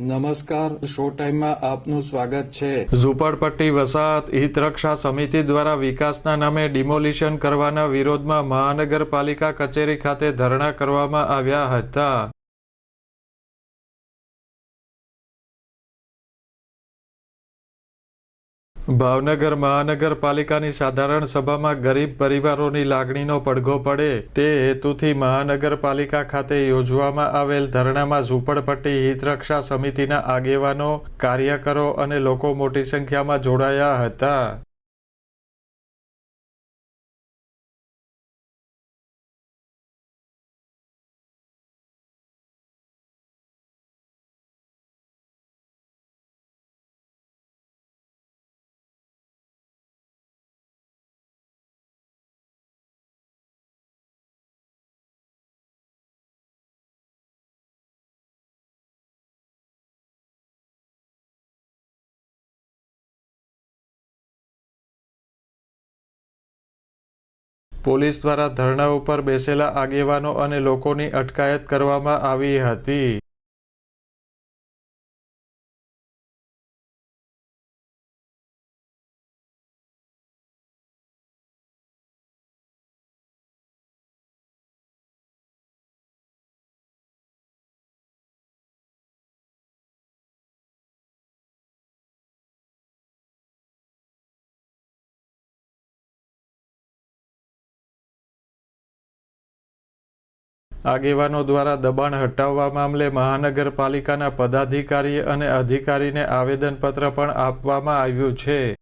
નમસ્કાર શો ટાઈમમાં આપનું સ્વાગત છે. ઝુંપડપટ્ટી વસાહત હિતરક્ષા સમિતિ દ્વારા વિકાસના નામે ડિમોલિશન કરવાના વિરોધમાં મહાનગરપાલિકા કચેરી ખાતે ધરણા કરવામાં આવ્યા હતા. ભાવનગર મહાનગરપાલિકાની સાધારણ સભામાં ગરીબ પરિવારોની લાગણીનો પડઘો પડે તે હેતુથી મહાનગરપાલિકા ખાતે યોજવામાં આવેલ ધરણામાં ઝૂંપડપટ્ટી હિતરક્ષા સમિતિના આગેવાનો, કાર્યકરો અને લોકો મોટી સંખ્યામાં જોડાયા હતા. પોલીસ દ્વારા ધરણા ઉપર બેસેલા આગેવાનો અને લોકોની અટકાયત કરવામાં આવી હતી. આગેવાનો દ્વારા દબાણ હટાવવા મામલે મહાનગરપાલિકાના પદાધિકારી અને અધિકારીને આવેદનપત્ર પણ આપવામાં આવ્યું છે.